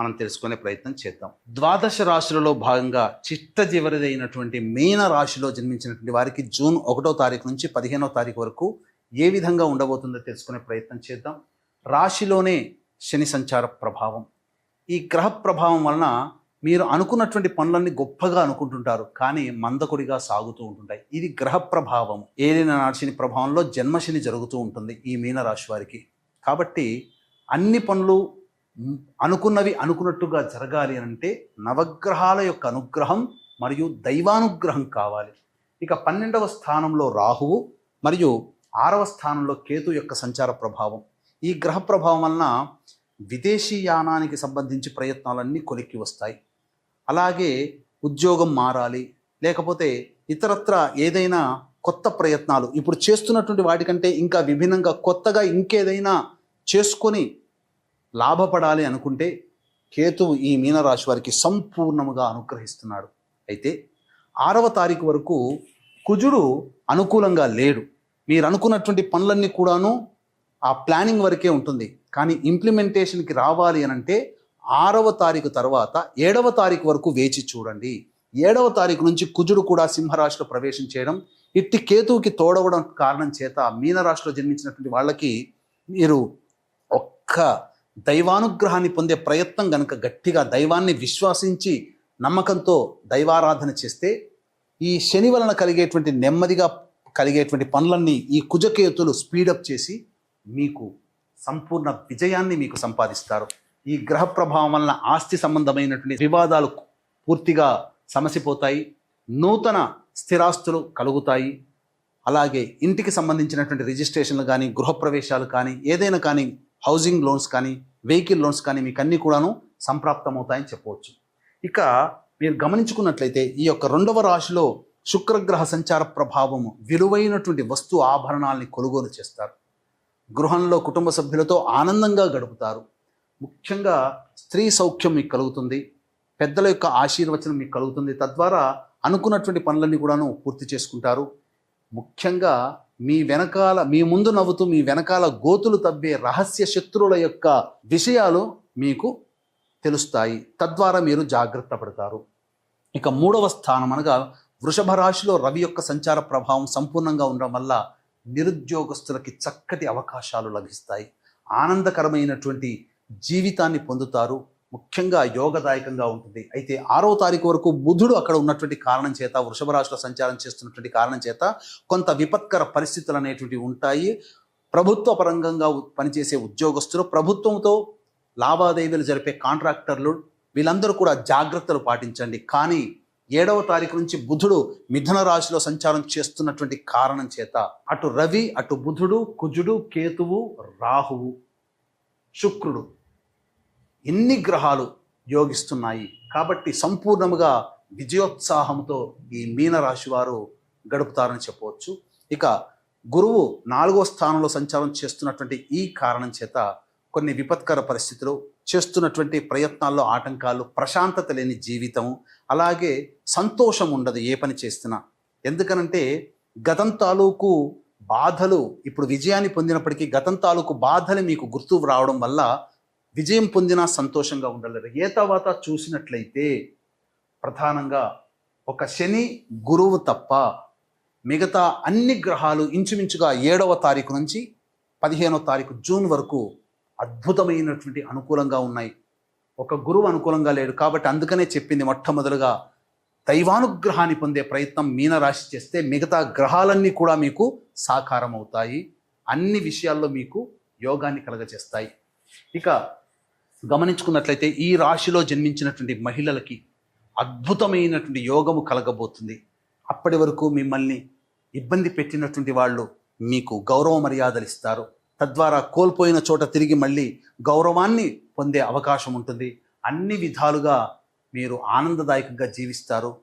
మనం తెలుసుకునే ప్రయత్నం చేద్దాం. ద్వాదశ రాశులలో భాగంగా చిట్ట చివరిదైనటువంటి మీన రాశిలో జన్మించినటువంటి వారికి జూన్ ఒకటో తారీఖు నుంచి పదిహేనో తారీఖు వరకు ఏ విధంగా ఉండబోతుందో తెలుసుకునే ప్రయత్నం చేద్దాం. రాశిలోనే శని సంచార ప్రభావం. ఈ గ్రహ ప్రభావం వలన మీరు అనుకున్నటువంటి పనులన్నీ గొప్పగా అనుకుంటుంటారు కానీ మందకుడిగా సాగుతూ ఉంటుంటాయి. ఇది గ్రహ ప్రభావం. ఏదైనా నాటిని ప్రభావంలో జన్మశని జరుగుతూ ఉంటుంది ఈ మీనరాశి వారికి. కాబట్టి అన్ని పనులు అనుకున్నవి అనుకున్నట్టుగా జరగాలి అంటే నవగ్రహాల యొక్క అనుగ్రహం మరియు దైవానుగ్రహం కావాలి. ఇక పన్నెండవ స్థానంలో రాహువు మరియు ఆరవ స్థానంలో కేతు యొక్క సంచార ప్రభావం. ఈ గ్రహ ప్రభావం వలన విదేశీ యానానికి సంబంధించి ప్రయత్నాలన్నీ కొలిక్కి వస్తాయి. అలాగే ఉద్యోగం మారాలి లేకపోతే ఇతరత్ర ఏదైనా కొత్త ప్రయత్నాలు. ఇప్పుడు చేస్తున్నటువంటి వాటికంటే ఇంకా విభిన్నంగా కొత్తగా ఇంకేదైనా చేసుకొని లాభపడాలి అనుకుంటే కేతువు ఈ మీనరాశి వారికి సంపూర్ణముగా అనుగ్రహిస్తున్నాడు. అయితే ఆరవ తారీఖు వరకు కుజుడు అనుకూలంగా లేడు. మీరు అనుకున్నటువంటి పనులన్నీ కూడాను ఆ ప్లానింగ్ వరకే ఉంటుంది. కానీ ఇంప్లిమెంటేషన్కి రావాలి అని అంటే ఆరవ తారీఖు తర్వాత ఏడవ తారీఖు వరకు వేచి చూడండి. ఏడవ తారీఖు నుంచి కుజుడు కూడా సింహరాశిలో ప్రవేశం చేయడం ఇట్టి కేతువుకి తోడవడం కారణం చేత మీనరాశిలో జన్మించినటువంటి వాళ్ళకి మీరు ఒక్క దైవానుగ్రహాన్ని పొందే ప్రయత్నం గనుక గట్టిగా దైవాన్ని విశ్వాసించి నమ్మకంతో దైవారాధన చేస్తే ఈ శని వలన కలిగేటువంటి నెమ్మదిగా కలిగేటువంటి పనులన్నీ ఈ కుజకేతులు స్పీడప్ చేసి మీకు సంపూర్ణ విజయాన్ని మీకు సంపాదిస్తారు. ఈ గ్రహ ప్రభావం వలన ఆస్తి సంబంధమైనటువంటి వివాదాలు పూర్తిగా సమసిపోతాయి. నూతన స్థిరాస్తులు కలుగుతాయి. అలాగే ఇంటికి సంబంధించినటువంటి రిజిస్ట్రేషన్లు కానీ గృహప్రవేశాలు కానీ ఏదైనా కానీ హౌసింగ్ లోన్స్ కానీ వెహికల్ లోన్స్ కానీ మీకు అన్నీ కూడాను సంప్రాప్తమవుతాయని చెప్పవచ్చు. ఇక మీరు గమనించుకున్నట్లయితే ఈ యొక్క రెండవ రాశిలో శుక్రగ్రహ సంచార ప్రభావము విలువైనటువంటి వస్తు ఆభరణాలని కొనుగోలు చేస్తారు. గృహంలో కుటుంబ సభ్యులతో ఆనందంగా గడుపుతారు. ముఖ్యంగా స్త్రీ సౌఖ్యం మీకు కలుగుతుంది. పెద్దల యొక్క ఆశీర్వచనం మీకు కలుగుతుంది. తద్వారా అనుకున్నటువంటి పనులన్నీ కూడాను పూర్తి చేసుకుంటారు. ముఖ్యంగా మీ వెనకాల మీ ముందు నవ్వుతూ మీ వెనకాల గోతులు తవ్వే రహస్య శత్రువుల యొక్క విషయాలు మీకు తెలుస్తాయి. తద్వారా మీరు జాగ్రత్త పడతారు. ఇక మూడవ స్థానం అనగా వృషభ రాశిలో రవి యొక్క సంచార ప్రభావం సంపూర్ణంగా ఉండడం వల్ల నిరుద్యోగస్తులకి చక్కటి అవకాశాలు లభిస్తాయి. ఆనందకరమైనటువంటి జీవితాన్ని పొందుతారు. ముఖ్యంగా యోగదాయకంగా ఉంటుంది. అయితే ఆరో తారీఖు వరకు బుధుడు అక్కడ ఉన్నటువంటి కారణం చేత వృషభ రాశిలో సంచారం చేస్తున్నటువంటి కారణం చేత కొంత విపత్కర పరిస్థితులు అనేటువంటివి ఉంటాయి. ప్రభుత్వ పరంగంగా పనిచేసే ఉద్యోగస్తులు ప్రభుత్వంతో లావాదేవీలు జరిపే కాంట్రాక్టర్లు వీళ్ళందరూ కూడా జాగ్రత్తలు పాటించండి. కానీ ఏడవ తారీఖు నుంచి బుధుడు మిథున రాశిలో సంచారం చేస్తున్నటువంటి కారణం చేత అటు రవి అటు బుధుడు కుజుడు కేతువు రాహువు శుక్రుడు. ఎన్ని గ్రహాలు యోగిస్తున్నాయి కాబట్టి సంపూర్ణముగా విజయోత్సాహంతో ఈ మీనరాశి వారు గడుపుతారని చెప్పవచ్చు. ఇక గురువు నాలుగో స్థానంలో సంచారం చేస్తున్నటువంటి ఈ కారణం చేత కొన్ని విపత్కర పరిస్థితులు చేస్తున్నటువంటి ప్రయత్నాల్లో ఆటంకాలు ప్రశాంతత లేని జీవితం అలాగే సంతోషం ఉండదు ఏ పని చేస్తున్నా ఎందుకనంటే గతం తాలూకు బాధలు ఇప్పుడు విజయాన్ని పొందినప్పటికీ గతం తాలూకు బాధలు మీకు గుర్తు రావడం వల్ల విజయం పొందినా సంతోషంగా ఉండలేరు. ఏ తర్వాత చూసినట్లయితే ప్రధానంగా ఒక శని గురువు తప్ప మిగతా అన్ని గ్రహాలు ఇంచుమించుగా ఏడవ తారీఖు నుంచి పదిహేనవ తారీఖు జూన్ వరకు అద్భుతమైనటువంటి అనుకూలంగా ఉన్నాయి. ఒక గురువు అనుకూలంగా లేడు కాబట్టి అందుకనే చెప్పింది మొట్టమొదలుగా దైవానుగ్రహాన్ని పొందే ప్రయత్నం మీనరాశి చేస్తే మిగతా గ్రహాలన్నీ కూడా మీకు సాకారం అవుతాయి అన్ని విషయాల్లో మీకు యోగాన్ని కలగజేస్తాయి. ఇక గమనించుకున్నట్లయితే ఈ రాశిలో జన్మించినటువంటి మహిళలకి అద్భుతమైనటువంటి యోగము కలగబోతుంది. అప్పటి వరకు మిమ్మల్ని ఇబ్బంది పెట్టినటువంటి వాళ్ళు మీకు గౌరవ మర్యాదలు ఇస్తారు. తద్వారా కోల్పోయిన చోట తిరిగి మళ్ళీ గౌరవాన్ని పొందే అవకాశం ఉంటుంది. అన్ని విధాలుగా మీరు ఆనందదాయకంగా జీవిస్తారు.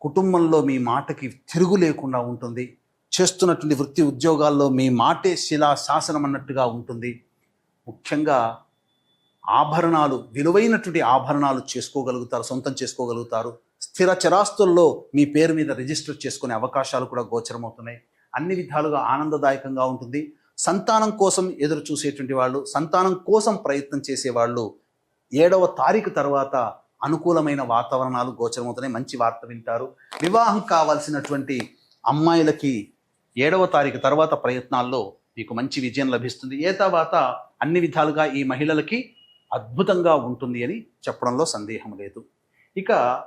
కుటుంబంలో మీ మాటకి తిరుగు లేకుండా ఉంటుంది. చేస్తున్నటువంటి వృత్తి ఉద్యోగాల్లో మీ మాటే శిలా శాసనం అన్నట్టుగా ఉంటుంది. ముఖ్యంగా ఆభరణాలు విలువైనటువంటి ఆభరణాలు చేసుకోగలుగుతారు సొంతం చేసుకోగలుగుతారు. స్థిర చరాస్తుల్లో మీ పేరు మీద రిజిస్టర్ చేసుకునే అవకాశాలు కూడా గోచరమవుతున్నాయి. అన్ని విధాలుగా ఆనందదాయకంగా ఉంటుంది. సంతానం కోసం ఎదురు చూసేటువంటి వాళ్ళు సంతానం కోసం ప్రయత్నం చేసేవాళ్ళు ఏడవ తారీఖు తర్వాత అనుకూలమైన వాతావరణాలు గోచరమవుతున్నాయి. మంచి వార్త వింటారు. వివాహం కావాల్సినటువంటి అమ్మాయిలకి ఏడవ తారీఖు తర్వాత ప్రయత్నాల్లో మీకు మంచి విజయం లభిస్తుంది. ఏ తర్వాత అన్ని విధాలుగా ఈ మహిళలకి అద్భుతంగా ఉంటుంది అని చెప్పడంలో సందేహం లేదు. ఇక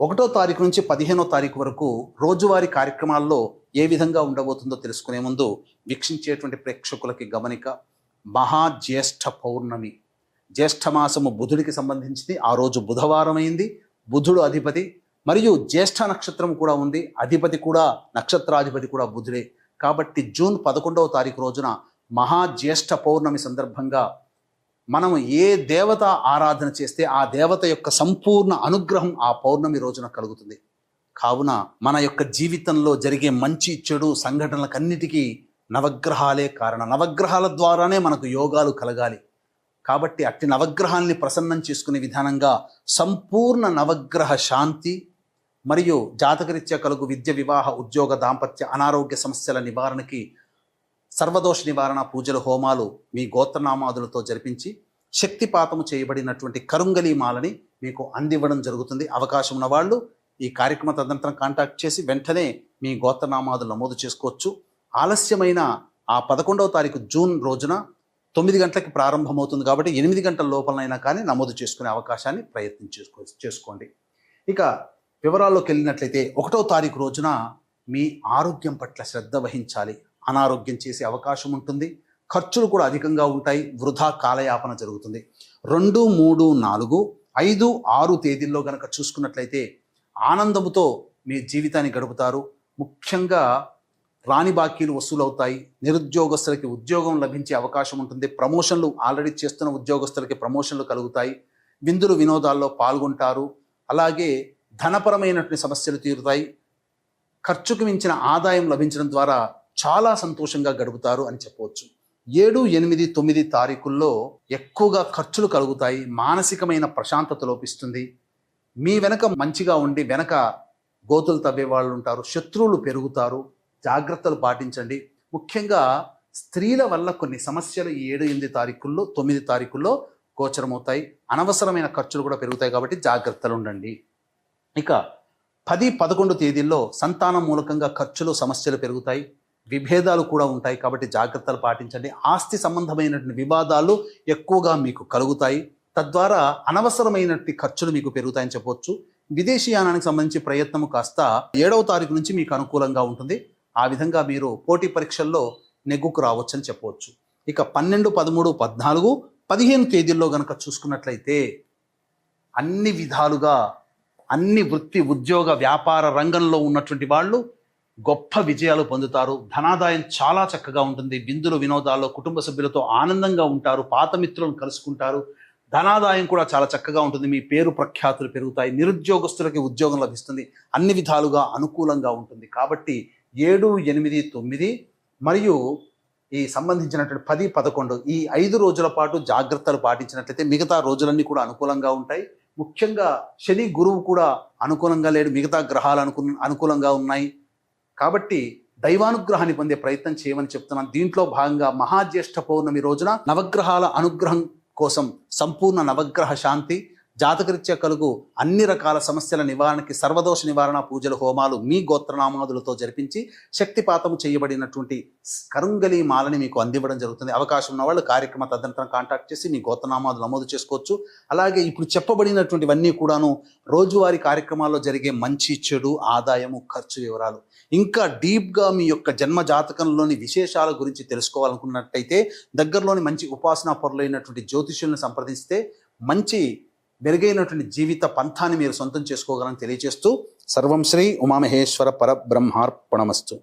ఒకటో తారీఖు నుంచి పదిహేనో తారీఖు వరకు రోజువారీ కార్యక్రమాల్లో ఏ విధంగా ఉండబోతుందో తెలుసుకునే ముందు వీక్షించేటువంటి ప్రేక్షకులకి గమనిక. మహాజ్యేష్ఠ పౌర్ణమి. జ్యేష్ఠమాసము బుధుడికి సంబంధించింది. ఆ రోజు బుధవారం అయింది బుధుడు అధిపతి. మరియు జ్యేష్ఠ నక్షత్రం కూడా ఉంది. అధిపతి కూడా నక్షత్రాధిపతి కూడా బుధుడే. కాబట్టి జూన్ పదకొండవ తారీఖు రోజున మహాజ్యేష్ఠ పౌర్ణమి సందర్భంగా మనం ఏ దేవత ఆరాధన చేస్తే ఆ దేవత యొక్క సంపూర్ణ అనుగ్రహం ఆ పౌర్ణమి రోజున కలుగుతుంది. కావున మన యొక్క జీవితంలో జరిగే మంచి చెడు సంఘటనలకన్నిటికీ నవగ్రహాలే కారణం. నవగ్రహాల ద్వారానే మనకు యోగాలు కలగాలి. కాబట్టి అట్టి నవగ్రహాల్ని ప్రసన్నం చేసుకునే విధానంగా సంపూర్ణ నవగ్రహ శాంతి మరియు జాతకరీత్యా కలుగు విద్య వివాహ ఉద్యోగ దాంపత్య అనారోగ్య సమస్యల నివారణకి సర్వదోష నివారణ పూజలు హోమాలు మీ గోత్రనామాదులతో జరిపించి శక్తిపాతము చేయబడినటువంటి కరుంగలి మాలని మీకు అందివ్వడం జరుగుతుంది. అవకాశం ఉన్న వాళ్ళు ఈ కార్యక్రమ తదనంతరం కాంటాక్ట్ చేసి వెంటనే మీ గోత్రనామాదులు నమోదు చేసుకోవచ్చు. ఆలస్యమైన ఆ పదకొండవ తారీఖు జూన్ రోజున తొమ్మిది గంటలకి ప్రారంభమవుతుంది కాబట్టి ఎనిమిది గంటల లోపలైనా కానీ నమోదు చేసుకునే అవకాశాన్ని ప్రయత్నం చేసుకో చేసుకోండి. ఇక వివరాల్లోకి వెళ్ళినట్లయితే ఒకటో తారీఖు రోజున మీ ఆరోగ్యం పట్ల శ్రద్ధ వహించాలి. అనారోగ్యం చేసే అవకాశం ఉంటుంది. ఖర్చులు కూడా అధికంగా ఉంటాయి. వృధా కాలయాపన జరుగుతుంది. రెండు మూడు నాలుగు ఐదు ఆరు తేదీల్లో గనక చూసుకున్నట్లయితే ఆనందముతో మీ జీవితాన్ని గడుపుతారు. ముఖ్యంగా రాణి బాకీలు వసూలవుతాయి. నిరుద్యోగస్తులకి ఉద్యోగం లభించే అవకాశం ఉంటుంది. ప్రమోషన్లు ఆల్రెడీ చేస్తున్న ఉద్యోగస్తులకి ప్రమోషన్లు కలుగుతాయి. విందులు వినోదాల్లో పాల్గొంటారు. అలాగే ధనపరమైనటువంటి సమస్యలు తీరుతాయి. ఖర్చుకు మించిన ఆదాయం లభించడం ద్వారా చాలా సంతోషంగా గడుపుతారు అని చెప్పవచ్చు. ఏడు ఎనిమిది తొమ్మిది తారీఖుల్లో ఎక్కువగా ఖర్చులు కలుగుతాయి మానసికమైన ప్రశాంతత లోపిస్తుంది. మీ వెనక మంచిగా ఉండి వెనక గోతులు తవ్వే వాళ్ళు ఉంటారు శత్రువులు పెరుగుతారు జాగ్రత్తలు పాటించండి. ముఖ్యంగా స్త్రీల వల్ల కొన్ని సమస్యలు ఈ ఏడు ఎనిమిది తారీఖుల్లో తొమ్మిది తారీఖుల్లో గోచరమవుతాయి. అనవసరమైన ఖర్చులు కూడా పెరుగుతాయి కాబట్టి జాగ్రత్తలు ఉండండి. ఇక పది పదకొండు తేదీల్లో సంతానం మూలకంగా ఖర్చులు సమస్యలు పెరుగుతాయి. విభేదాలు కూడా ఉంటాయి కాబట్టి జాగ్రత్తలు పాటించండి. ఆస్తి సంబంధమైనటువంటి వివాదాలు ఎక్కువగా మీకు కలుగుతాయి. తద్వారా అనవసరమైనటువంటి ఖర్చులు మీకు పెరుగుతాయని చెప్పవచ్చు విదేశీయానానికి సంబంధించి ప్రయత్నము కాస్త ఏడవ తారీఖు నుంచి మీకు అనుకూలంగా ఉంటుంది. ఆ విధంగా మీరు పోటీ పరీక్షల్లో నెగ్గుకు రావచ్చని చెప్పవచ్చు ఇక పన్నెండు పదమూడు పద్నాలుగు పదిహేను తేదీల్లో గనక చూసుకున్నట్లయితే అన్ని విధాలుగా అన్ని వృత్తి ఉద్యోగ వ్యాపార రంగంలో ఉన్నటువంటి వాళ్ళు గొప్ప విజయాలు పొందుతారు. ధనాదాయం చాలా చక్కగా ఉంటుంది. బిందులు వినోదాల్లో కుటుంబ సభ్యులతో ఆనందంగా ఉంటారు. పాత మిత్రులను కలుసుకుంటారు. ధనాదాయం కూడా చాలా చక్కగా ఉంటుంది. మీ పేరు ప్రఖ్యాతులు పెరుగుతాయి. నిరుద్యోగస్తులకి ఉద్యోగం లభిస్తుంది. అన్ని విధాలుగా అనుకూలంగా ఉంటుంది. కాబట్టి ఏడు ఎనిమిది తొమ్మిది మరియు ఈ సంబంధించినటువంటి పది పదకొండు ఈ ఐదు రోజుల పాటు జాగ్రత్తలు పాటించినట్లయితే మిగతా రోజులన్నీ కూడా అనుకూలంగా ఉంటాయి. ముఖ్యంగా శని గురువు కూడా అనుకూలంగా లేడు. మిగతా గ్రహాలు అనుకు అనుకూలంగా ఉన్నాయి. కాబట్టి దైవానుగ్రహాన్ని పొందే ప్రయత్నం చేయమని చెప్తున్నాను. దీంట్లో భాగంగా మహాజ్యేష్ఠ పౌర్ణమి రోజున నవగ్రహాల అనుగ్రహం కోసం సంపూర్ణ నవగ్రహ శాంతి జాతకరీత్యా కలుగు అన్ని రకాల సమస్యల నివారణకి సర్వదోష నివారణ పూజలు హోమాలు మీ గోత్రనామాదులతో జరిపించి శక్తిపాతము చేయబడినటువంటి కరుంగలి మాలని మీకు అందివ్వడం జరుగుతుంది. అవకాశం ఉన్న వాళ్ళు కార్యక్రమ తదనంతరం కాంటాక్ట్ చేసి మీ గోత్రనామాలు నమోదు చేసుకోవచ్చు. అలాగే ఇప్పుడు చెప్పబడినటువంటివన్నీ కూడాను రోజువారీ కార్యక్రమాల్లో జరిగే మంచి చెడు ఆదాయము ఖర్చు వివరాలు. ఇంకా డీప్గా మీ యొక్క జన్మ జాతకంలోని విశేషాల గురించి తెలుసుకోవాలనుకున్నట్టయితే దగ్గరలోని మంచి ఉపాసనా పరులైనటువంటి జ్యోతిష్యులను సంప్రదిస్తే మంచి మెరుగైనటువంటి జీవిత పంథాన్ని మీరు సొంతం చేసుకోగలని తెలియజేస్తూ సర్వం శ్రీ ఉమామహేశ్వర పరబ్రహ్మార్పణమస్తు.